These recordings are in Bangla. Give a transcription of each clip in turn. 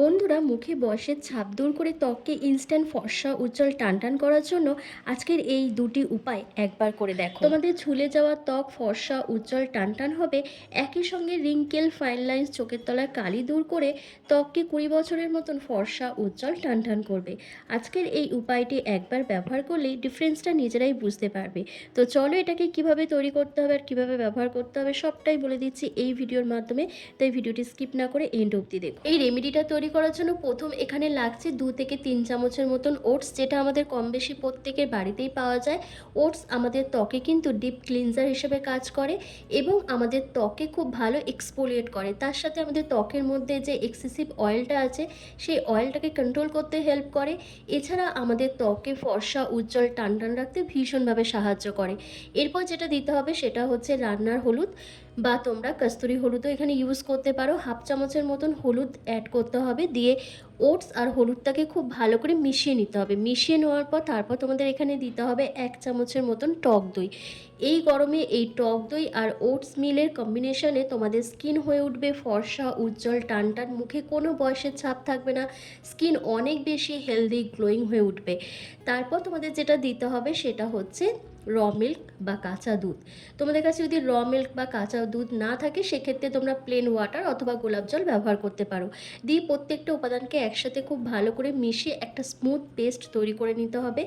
বন্ধুরা, মুখে বয়সের ছাপ দূর করে ত্বককে ইনস্ট্যান্ট ফর্সা, উজ্জ্বল, টানটান করার জন্য আজকের এই দুটি উপায় একবার করে দেখো। তোমাদের ঝুলে যাওয়া ত্বক ফর্সা, উজ্জ্বল, টানটান হবে। একই সঙ্গে রিঙ্কেল ফাইন লাইন্স চোখের তলার কালি দূর করে ত্বককে কুড়ি বছরের মতন ফর্সা, উজ্জ্বল, টানটান করবে। আজকের এই উপায়টি একবার ব্যবহার করলেই ডিফারেন্সটা নিজেরাই বুঝতে পারবে। তো চলো এটাকে কীভাবে তৈরি করতে হবে আর কীভাবে ব্যবহার করতে হবে সবটাই বলে দিচ্ছি এই ভিডিওর মাধ্যমে। তাই ভিডিওটি স্কিপ না করে এন্ড অবধি দেখো। এই রেমেডিটা তৈরি করার জন্য প্রথম এখানে লাগছে দু থেকে তিন চামচের মতন ওটস, যেটা আমাদের কম বেশি প্রত্যেকের বাড়িতেই পাওয়া যায়। ওটস আমাদের ত্বকে কিন্তু ডিপ ক্লিনজার হিসেবে কাজ করে এবং আমাদের ত্বকে খুব ভালো এক্সপোলিয়েট করে। তার সাথে আমাদের ত্বকের মধ্যে যে এক্সেসিভ অয়েলটা আছে, সেই অয়েলটাকে কন্ট্রোল করতে হেল্প করে। এছাড়া আমাদের ত্বকে ফর্সা, উজ্জ্বল টান টান রাখতে ভীষণভাবে সাহায্য করে। এরপর যেটা দিতে হবে সেটা হচ্ছে রান্নার হলুদ, বা তোমরা কস্তুরি হলুদও এখানে ইউজ করতে পারো। হাফ চামচের মতন হলুদ অ্যাড করতে হবে। দিয়ে ওটস আর হলুদটাকে খুব ভালো করে মিশিয়ে নিতে হবে। মিশিয়ে নেওয়ার পর তারপর তোমাদের এখানে দিতে হবে এক চামচের মতন টক দই। এই গরমে এই টক দই আর ওটস মিলের কম্বিনেশনে তোমাদের স্কিন হয়ে উঠবে, ফর্সা, উজ্জ্বল টান টান মুখে কোনো বয়সের ছাপ থাকবে না স্কিন অনেক বেশি হেলদি গ্লোয়িং হয়ে উঠবে। তারপর তোমাদের যেটা দিতে হবে সেটা হচ্ছে র মিল্ক বা কাঁচা দুধ। তোমাদের কাছে যদি র মিল্ক বা কাঁচা দুধ না থাকে, সেক্ষেত্রে তোমরা প্লেন ওয়াটার অথবা গোলাপ জল ব্যবহার করতে পারো। দিয়ে প্রত্যেকটা উপাদানকে একসাথে খুব ভালো করে মিশিয়ে একটা স্মুথ পেস্ট তৈরি করে নিতে হবে।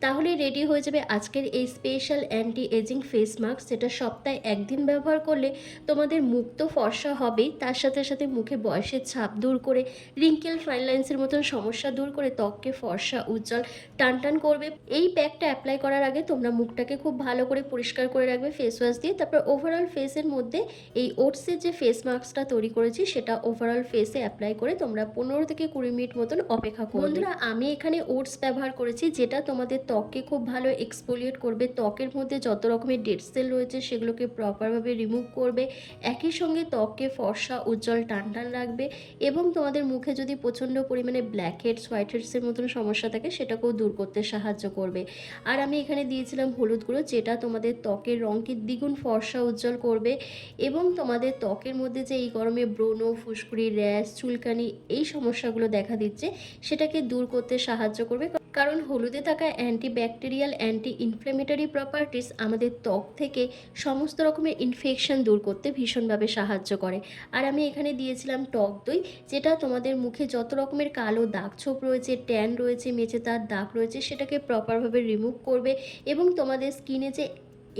তাহলে রেডি হয়ে যাবে আজকের এই special anti aging face mask যেটা সপ্তাহে একদিন ব্যবহার করলে তোমাদের মুখ তো ফর্সা হবেই। তার সাথে সাথে মুখে বয়সের ছাপ দূর করে রিঙ্কেল ফাইন লাইন্সের মতন সমস্যা দূর করে ত্বককে ফর্সা, উজ্জ্বল টান টান করবে। এই প্যাকটা অ্যাপ্লাই করার আগে তোমরা মুখটাকে খুব ভালো করে পরিষ্কার করে রাখবে ফেস ওয়াশ দিয়ে। তারপর ওভারঅল ফেসের মধ্যে এই ওটসের যে ফেস মাস্কটা তৈরি করেছি, সেটা ওভারঅল ফেসে অ্যাপ্লাই করে তোমরা পনেরো থেকে কুড়ি মিনিট মতন অপেক্ষা করো বন্ধুরা, আমি এখানে ওটস ব্যবহার করেছি, যেটা তোমাদের ত্বককে খুব ভালো এক্সপোলিয়েট করবে। ত্বকের মধ্যে যত রকমের ডেড সেল রয়েছে, সেগুলোকে প্রপারভাবে রিমুভ করবে। একই সঙ্গে ত্বককে ফর্সা, উজ্জ্বল টান টান রাখবে এবং তোমাদের মুখে যদি প্রচণ্ড পরিমাণে ব্ল্যাক হেডস হোয়াইট হেডসের মতন সমস্যা থাকে, সেটাকেও দূর করতে সাহায্য করবে। আর আমি এখানে দিয়েছিলাম হলুদ গুঁড়ো যেটা তোমাদের ত্বকের রঙকে দ্বিগুণ ফর্সা উজ্জ্বল করবে এবং তোমাদের ত্বকের মধ্যে যে এই গরমে ব্রণ, ফুসকুড়ি, র্যাশ, চুলকানি এই সমস্যাগুলো দেখা দিচ্ছে, সেটাকে দূর করতে সাহায্য করবে। কারণ হলুদে থাকা anti bacterial anti inflammatory properties আমাদের ত্বক থেকে সমস্ত রকমের ইনফেকশন দূর করতে ভীষণভাবে সাহায্য করে। আর আমি এখানে দিয়েছিলাম টক দই, যেটা তোমাদের মুখে যত রকমের কালো দাগ ছোপ রয়েছে ট্যান রয়েছে মেচে তার দাগ রয়েছে, সেটাকে প্রপারভাবে রিমুভ করবে এবং তোমাদের স্কিনে যে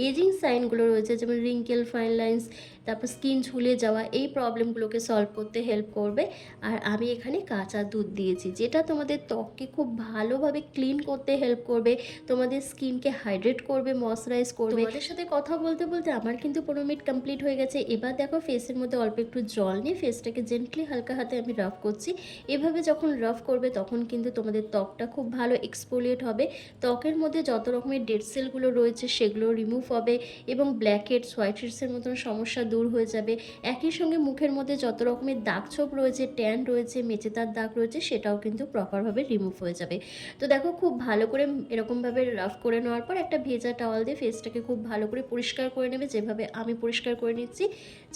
এজিং সাইনগুলো রয়েছে, যেমন রিঙ্কেল ফাইন লাইন্স তারপর স্কিন ঝুলে যাওয়া, এই প্রবলেমগুলোকে সলভ করতে হেল্প করবে। আর আমি এখানে কাঁচা দুধ দিয়েছি, যেটা তোমাদের ত্বককে খুব ভালোভাবে ক্লিন করতে হেল্প করবে, তোমাদের স্কিনকে হাইড্রেট করবে ময়শ্চারাইজ করবে। তোমাদের সাথে কথা বলতে বলতে আমার কিন্তু পনেরো মিনিট কমপ্লিট হয়ে গেছে। এবার দেখো ফেসের মধ্যে অল্প একটু জল নিয়ে ফেসটাকে জেন্টলি হালকা হাতে আমি রাফ করছি। এভাবে যখন রাফ করবে তখন কিন্তু তোমাদের ত্বকটা খুব ভালো এক্সপোলিয়েট হবে। ত্বকের মধ্যে যত রকমের ডেড সেলগুলো রয়েছে সেগুলো রিমুভ হবে এবং ব্ল্যাক হেডস হোয়াইট মতন সমস্যা দূর হয়ে যাবে। একই সঙ্গে মুখের মধ্যে যত রকমের দাগ ছোপ রয়েছে ট্যান রয়েছে মেচেতার দাগ রয়েছে, সেটাও কিন্তু প্রপারভাবে রিমুভ হয়ে যাবে। তো দেখো, খুব ভালো করে এরকমভাবে রাফ করে নেওয়ার পর একটা ভেজা টাওয়াল দিয়ে ফেসটাকে খুব ভালো করে পরিষ্কার করে নেবে। যেভাবে আমি পরিষ্কার করে নিচ্ছি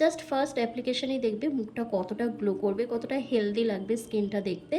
জাস্ট ফার্স্ট অ্যাপ্লিকেশনেই দেখবে মুখটা কতটা গ্লো করবে, কতটা হেলদি লাগবে স্কিনটা দেখতে।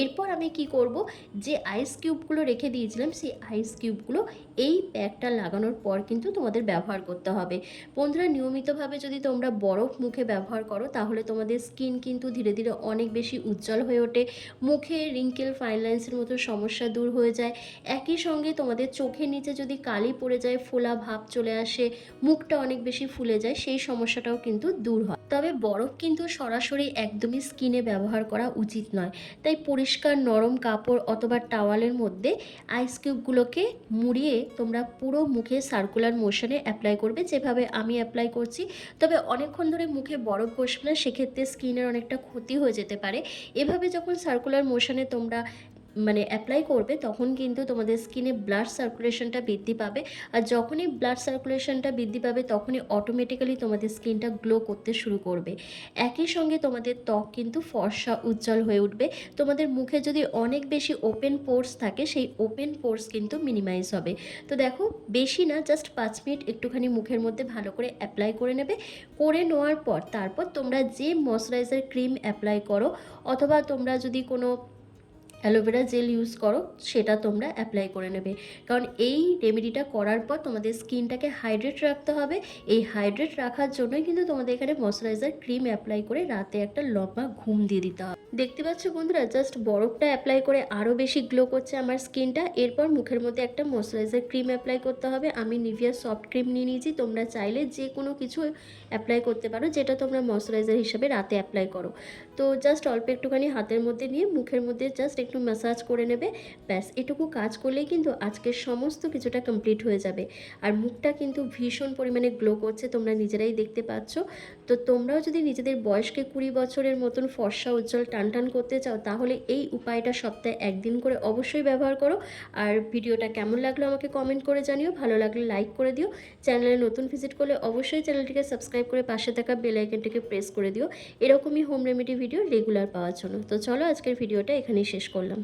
এরপর আমি কি করব, যে আইস কিউবগুলো রেখে দিয়েছিলাম, সেই আইস কিউবগুলো এই প্যাকটা লাগানোর পর কিন্তু তোমাদের ব্যবহার করতে হবে। বন্ধুরা, নিয়মিতভাবে যদি তোমরা বরফ মুখে ব্যবহার করো, তাহলে তোমাদের স্কিন কিন্তু ধীরে ধীরে অনেক বেশি উজ্জ্বল হয়ে ওঠে। মুখে রিঙ্কেল ফাইন লাইন্সের মতো সমস্যা দূর হয়ে যায়। একই সঙ্গে তোমাদের চোখের নিচে যদি কালি পড়ে যায়, ফোলা ভাব চলে আসে, মুখটা অনেক বেশি ফুলে যায়, সেই সমস্যাটাও কিন্তু দূর হয়। তবে বরফ কিন্তু সরাসরি একদমই স্কিনে ব্যবহার করা উচিত নয়। তাই পরিষ্কার নরম কাপড় অথবা টাওয়ালের মধ্যে আইস কিউবগুলোকে মুড়িয়ে তোমরা পুরো মুখে সার্কুলার মোশনে অ্যাপ্লাই করবে, যেভাবে আমি অ্যাপ্লাই করছি। তবে অনেকক্ষণ ধরে মুখে বরফ বসবে না, সেক্ষেত্রে স্কিনের অনেকটা ক্ষতি হয়ে যেতে পারে। এভাবে যখন সার্কুলার মোশনে তোমরা মানে অ্যাপ্লাই করবে, তখন কিন্তু তোমাদের স্কিনে ব্লাড সার্কুলেশনটা বৃদ্ধি পাবে। আর যখনই ব্লাড সার্কুলেশনটা বৃদ্ধি পাবে, তখনই অটোমেটিক্যালি তোমাদের স্কিনটা গ্লো করতে শুরু করবে। একই সঙ্গে তোমাদের ত্বক কিন্তু ফর্সা, উজ্জ্বল হয়ে উঠবে। তোমাদের মুখে যদি অনেক বেশি ওপেন পোর্স থাকে, সেই ওপেন পোর্স কিন্তু মিনিমাইজ হবে। তো দেখো, বেশি না জাস্ট পাঁচ মিনিট একটুখানি মুখের মধ্যে ভালো করে অ্যাপ্লাই করে নেবে। করে নেওয়ার পর, তারপর তোমরা যে ময়শ্চারাইজার ক্রিম অ্যাপ্লাই করো, অথবা তোমরা যদি কোনো অ্যালোভেরা জেল ইউজ করো, সেটা তোমরা অ্যাপ্লাই করে নেবে। কারণ এই রেমেডিটা করার পর তোমাদের স্কিনটাকে হাইড্রেট রাখতে হবে। এই হাইড্রেট রাখার জন্যই কিন্তু তোমাদের এখানে ময়শ্চারাইজার ক্রিম অ্যাপ্লাই করে রাতে একটা লম্বা ঘুম দিয়ে দিতে হবে। দেখতে পাচ্ছ বন্ধুরা জাস্ট বরফটা অ্যাপ্লাই করে আরও বেশি গ্লো করছে আমার স্কিনটা এরপর মুখের মধ্যে একটা ময়শ্চারাইজার ক্রিম অ্যাপ্লাই করতে হবে। আমি নিভিয়া সফট ক্রিম নিয়ে নিয়েছি। তোমরা চাইলে যে কোনো কিছু অ্যাপ্লাই করতে পারো, যেটা তোমরা ময়শ্চারাইজার হিসেবে রাতে অ্যাপ্লাই করো। তো জাস্ট অল্প একটুখানি হাতের মধ্যে নিয়ে মুখের মধ্যে জাস্ট একটু ম্যাসাজ করে নেবে, ব্যাস, এটুকু কাজ করলেই কিন্তু আজকের সমস্ত কিছুটা কমপ্লিট হয়ে যাবে। আর মুখটা কিন্তু ভীষণ পরিমাণে গ্লো করছে, তোমরা নিজেরাই দেখতে পাচ্ছ। তো তোমরাও যদি নিজেদের বয়সকে কুড়ি বছরের মতন ফর্সা, উজ্জ্বল টান টান করতে চাও, তাহলে এই উপায়টা সপ্তাহে একদিন করে অবশ্যই ব্যবহার করো। আর ভিডিওটা কেমন লাগল আমাকে কমেন্ট করে জানিও, ভালো লাগলে লাইক করে দিও। চ্যানেলে নতুন ভিজিট করলে অবশ্যই চ্যানেলটিকে সাবস্ক্রাইব করে পাশে থাকা বেল আইকনটিকে প্রেস করে দিও। এরকমই হোম রেমেডি ভিডিও রেগুলার পাওয়ার জন্য। তো চলো আজকের ভিডিওটা এখানেই শেষ করলাম।